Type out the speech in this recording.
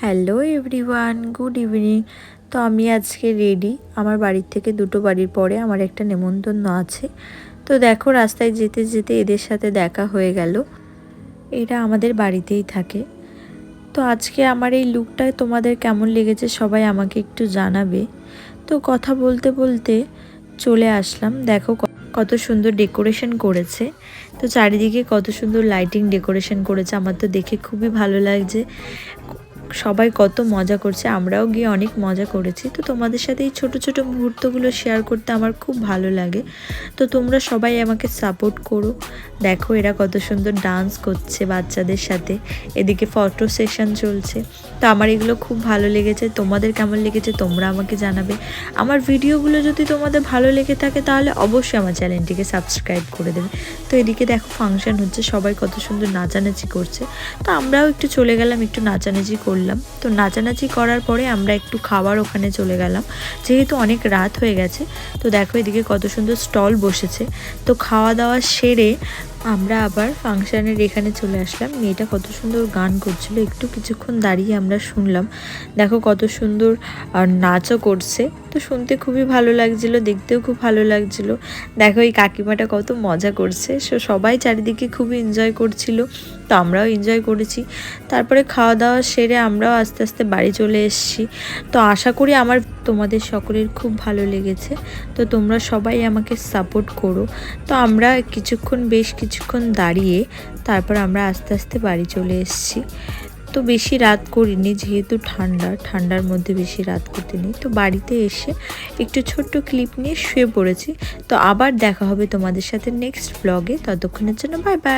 Hello everyone, good evening. তো আমি আজকে রেডি। আমার বাড়ির থেকে দুটো বাড়ির পরে আমার একটা নেমন্তন্ন আছে। তো দেখো রাস্তায় যেতে যেতে এদের সাথে দেখা হয়ে গেল। এরা আমাদের বাড়িতেই থাকে। তো আজকে আমার এই লুকটা তোমাদের কেমন লেগেছে সবাই আমাকে একটু জানাবে। তো কথা বলতে বলতে চলে আসলাম। দেখো কত সুন্দর ডেকোরেশন করেছে। তো চারিদিকে কত সুন্দর লাইটিং ডেকোরেশন করেছে। আমার তো দেখে খুবই ভালো লাগছে। সবাই কত মজা করছে, আমরাও গিয়ে অনেক মজা করেছি। তো তোমাদের সাথে এই ছোটো ছোটো মুহূর্তগুলো শেয়ার করতে আমার খুব ভালো লাগে। তো তোমরা সবাই আমাকে সাপোর্ট করো। দেখো এরা কত সুন্দর ডান্স করছে বাচ্চাদের সাথে। এদিকে ফটো সেশন চলছে। তো আমার এগুলো খুব ভালো লেগেছে। তোমাদের কেমন লেগেছে তোমরা আমাকে জানাবে। আমার ভিডিওগুলো যদি তোমাদের ভালো লেগে থাকে তাহলে অবশ্যই আমার চ্যানেলটিকে সাবস্ক্রাইব করে দেবে। তো এদিকে দেখো ফাংশন হচ্ছে, সবাই কত সুন্দর নাচানাচি করছে। তো আমরাও একটু চলে গেলাম, একটু নাচানাচি করলাম। তো নাচানাচি করার পরে আমরা একটু খাবার ওখানে চলে গেলাম। যেহেতু অনেক রাত হয়ে গেছে, তো দেখো এদিকে কত সুন্দর স্টল বসেছে। তো খাওয়া দাওয়া সেরে আমরা আবার ফাংশানের এখানে চলে আসলাম। মেয়েটা কত সুন্দর গান করছিল। একটু কিছুক্ষণ দাঁড়িয়ে আমরা শুনলাম। দেখো কত সুন্দর নাচও করছে। তো শুনতে খুবই ভালো লাগছিল, দেখতেও খুব ভালো লাগছিল। দেখো এই কাকিমাটা কত মজা করছে। সো সবাই চারিদিকে খুবই এনজয় করছিল। তো আমরাও এনজয় করেছি। তারপরে খাওয়া দাওয়া সেরে আমরাও আস্তে আস্তে বাড়ি চলে এসেছি। তো আশা করি আমার তোমাদের সকলের খুব ভালো লেগেছে। তো তোমরা সবাই আমাকে সাপোর্ট করো। তো আমরা কিছুক্ষণ, বেশ কিছুক্ষণ দাঁড়িয়ে তারপর আমরা আস্তে আস্তে বাড়ি চলে এসেছি। তো বেশি রাত করিনি যেহেতু ঠান্ডা, ঠান্ডার মধ্যে বেশি রাত করতে নেই। তো বাড়িতে এসে একটু ছোট্ট ক্লিপ নিয়ে শুয়ে পড়েছি। তো আবার দেখা হবে তোমাদের সাথে নেক্সট ব্লগে ততক্ষণের জন্য বাই বাই